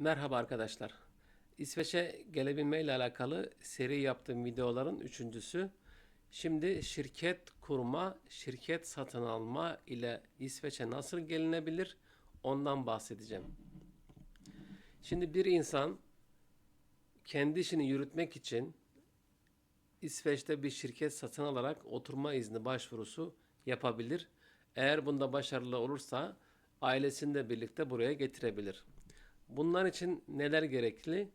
Merhaba arkadaşlar. İsveç'e gelebilme ile alakalı seri yaptığım videoların üçüncüsü. Şimdi şirket kurma, şirket satın alma ile İsveç'e nasıl gelinebilir ondan bahsedeceğim. Şimdi bir insan kendi işini yürütmek için İsveç'te bir şirket satın alarak oturma izni başvurusu yapabilir. Eğer bunda başarılı olursa ailesini de birlikte buraya getirebilir. Bunlar için neler gerekli?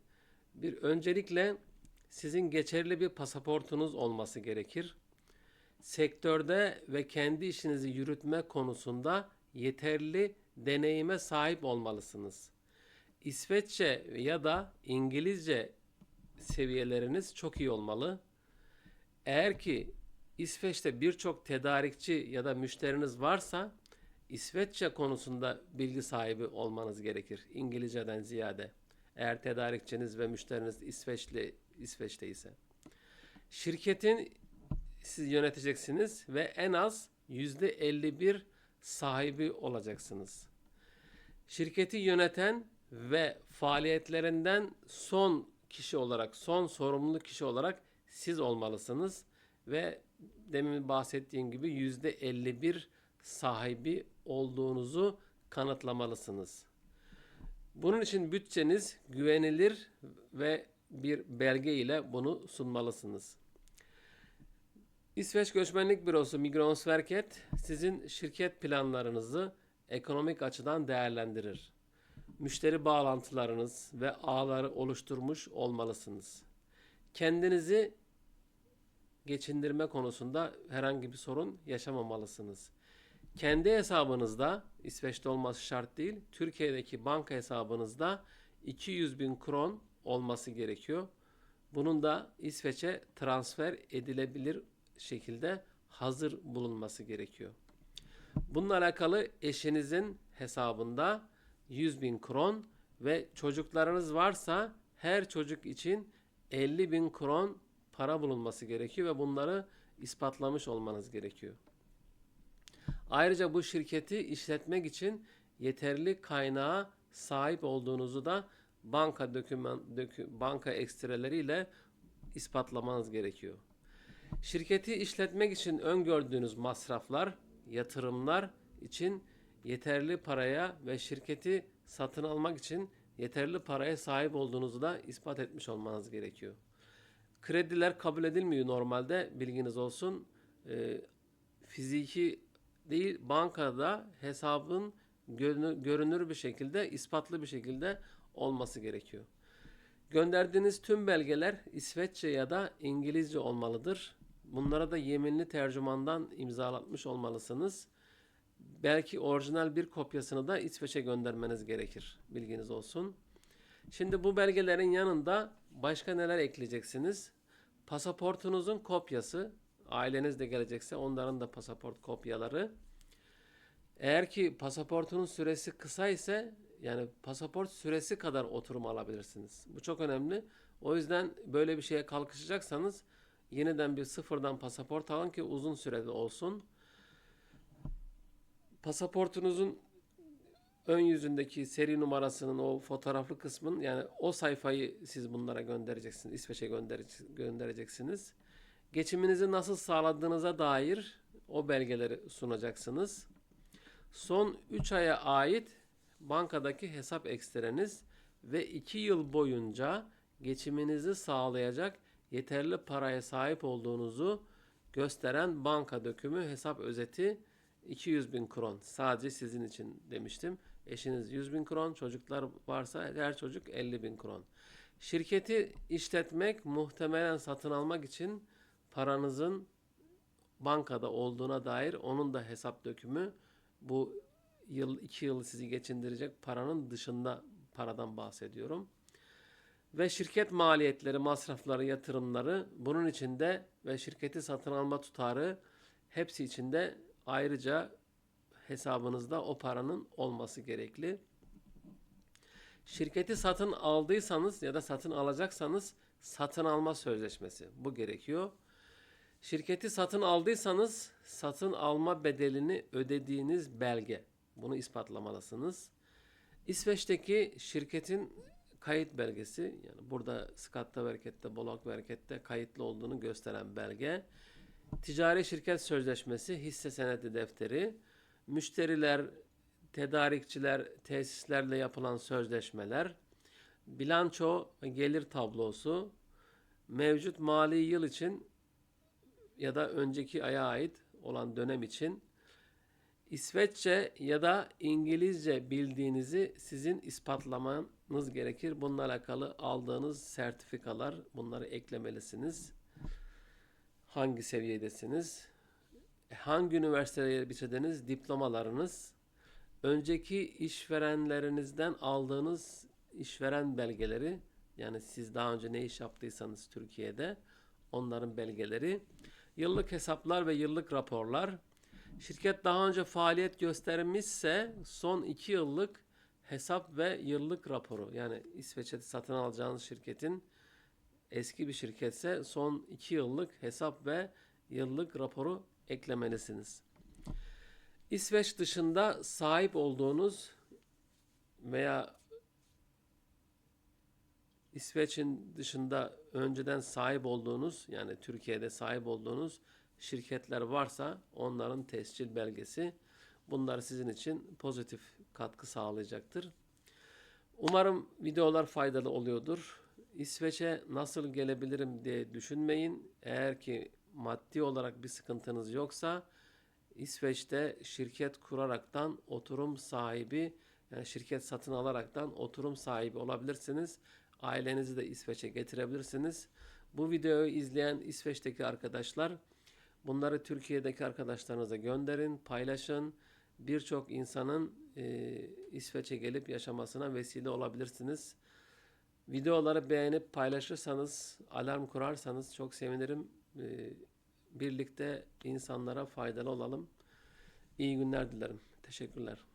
Bir öncelikle sizin geçerli bir pasaportunuz olması gerekir. Sektörde ve kendi işinizi yürütme konusunda yeterli deneyime sahip olmalısınız. İsveççe ya da İngilizce seviyeleriniz çok iyi olmalı. Eğer ki İsveç'te birçok tedarikçi ya da müşteriniz varsa İsveççe konusunda bilgi sahibi olmanız gerekir İngilizceden ziyade. Eğer tedarikçiniz ve müşteriniz İsveçli İsveç'te ise. Şirketin siz yöneteceksiniz ve en az %51 sahibi olacaksınız. Şirketi yöneten ve faaliyetlerinden son kişi olarak, son sorumlu kişi olarak siz olmalısınız ve demin bahsettiğim gibi %51 sahibi olduğunuzu kanıtlamalısınız. Bunun için bütçeniz güvenilir ve bir belge ile bunu sunmalısınız. İsveç Göçmenlik Bürosu Migrationsverket sizin şirket planlarınızı ekonomik açıdan değerlendirir. Müşteri bağlantılarınız ve ağları oluşturmuş olmalısınız. Kendinizi geçindirme konusunda herhangi bir sorun yaşamamalısınız. Kendi hesabınızda İsveç'te olması şart değil. Türkiye'deki banka hesabınızda 200 bin kron olması gerekiyor. Bunun da İsveç'e transfer edilebilir şekilde hazır bulunması gerekiyor. Bununla alakalı eşinizin hesabında 100 bin kron ve çocuklarınız varsa her çocuk için 50 bin kron para bulunması gerekiyor ve bunları ispatlamış olmanız gerekiyor. Ayrıca bu şirketi işletmek için yeterli kaynağa sahip olduğunuzu da banka doküman dökü, banka ekstreleriyle ispatlamanız gerekiyor. Şirketi işletmek için öngördüğünüz masraflar, yatırımlar için yeterli paraya ve şirketi satın almak için yeterli paraya sahip olduğunuzu da ispat etmiş olmanız gerekiyor. Krediler kabul edilmiyor normalde bilginiz olsun. Ee, fiziki değil bankada hesabın görünür bir şekilde ispatlı bir şekilde olması gerekiyor. Gönderdiğiniz tüm belgeler İsveççe ya da İngilizce olmalıdır. Bunlara da yeminli tercümandan imzalatmış olmalısınız. Belki orijinal bir kopyasını da İsveç'e göndermeniz gerekir. Bilginiz olsun. Şimdi bu belgelerin yanında başka neler ekleyeceksiniz? Pasaportunuzun kopyası, aileniz de gelecekse onların da pasaport kopyaları. Eğer ki pasaportunun süresi kısa ise yani pasaport süresi kadar oturum alabilirsiniz. Bu çok önemli. O yüzden böyle bir şeye kalkışacaksanız yeniden bir sıfırdan pasaport alın ki uzun sürede olsun. Pasaportunuzun ön yüzündeki seri numarasının o fotoğraflı kısmın yani o sayfayı siz bunlara göndereceksiniz. İsveç'e göndereceksiniz. Geçiminizi nasıl sağladığınıza dair o belgeleri sunacaksınız. Son 3 aya ait bankadaki hesap ekstreniz ve 2 yıl boyunca geçiminizi sağlayacak yeterli paraya sahip olduğunuzu gösteren banka dökümü hesap özeti 200 bin kron. Sadece sizin için demiştim. Eşiniz 100 bin kron, çocuklar varsa her çocuk 50 bin kron. Şirketi işletmek, muhtemelen satın almak için paranızın bankada olduğuna dair onun da hesap dökümü bu yıl iki yıl sizi geçindirecek paranın dışında paradan bahsediyorum. Ve şirket maliyetleri, masrafları, yatırımları bunun içinde ve şirketi satın alma tutarı hepsi içinde ayrıca hesabınızda o paranın olması gerekli. Şirketi satın aldıysanız ya da satın alacaksanız satın alma sözleşmesi bu gerekiyor. Şirketi satın aldıysanız satın alma bedelini ödediğiniz belge. Bunu ispatlamalısınız. İsveç'teki şirketin kayıt belgesi yani burada Skatta ve Hareket'te, Bolak ve Hareket'te kayıtlı olduğunu gösteren belge. Ticari şirket sözleşmesi, hisse senedi defteri, müşteriler, tedarikçiler, tesislerle yapılan sözleşmeler, bilanço gelir tablosu, mevcut mali yıl için ya da önceki aya ait olan dönem için İsveççe ya da İngilizce bildiğinizi sizin ispatlamanız gerekir. Bununla alakalı aldığınız sertifikalar bunları eklemelisiniz. Hangi seviyedesiniz? Hangi üniversiteye bitirdiniz? Diplomalarınız. Önceki işverenlerinizden aldığınız işveren belgeleri yani siz daha önce ne iş yaptıysanız Türkiye'de onların belgeleri. Yıllık hesaplar ve yıllık raporlar. Şirket daha önce faaliyet göstermişse son 2 yıllık hesap ve yıllık raporu yani İsveç'te satın alacağınız şirketin eski bir şirketse son 2 yıllık hesap ve yıllık raporu eklemelisiniz. İsveç dışında sahip olduğunuz veya İsveç'in dışında önceden sahip olduğunuz yani Türkiye'de sahip olduğunuz şirketler varsa onların tescil belgesi bunlar sizin için pozitif katkı sağlayacaktır. Umarım videolar faydalı oluyordur. İsveç'e nasıl gelebilirim diye düşünmeyin. Eğer ki maddi olarak bir sıkıntınız yoksa İsveç'te şirket kuraraktan oturum sahibi yani şirket satın alaraktan oturum sahibi olabilirsiniz. Ailenizi de İsveç'e getirebilirsiniz. Bu videoyu izleyen İsveç'teki arkadaşlar bunları Türkiye'deki arkadaşlarınıza gönderin, paylaşın. Birçok insanın e, İsveç'e gelip yaşamasına vesile olabilirsiniz. Videoları beğenip paylaşırsanız, alarm kurarsanız çok sevinirim. E, birlikte insanlara faydalı olalım. İyi günler dilerim. Teşekkürler.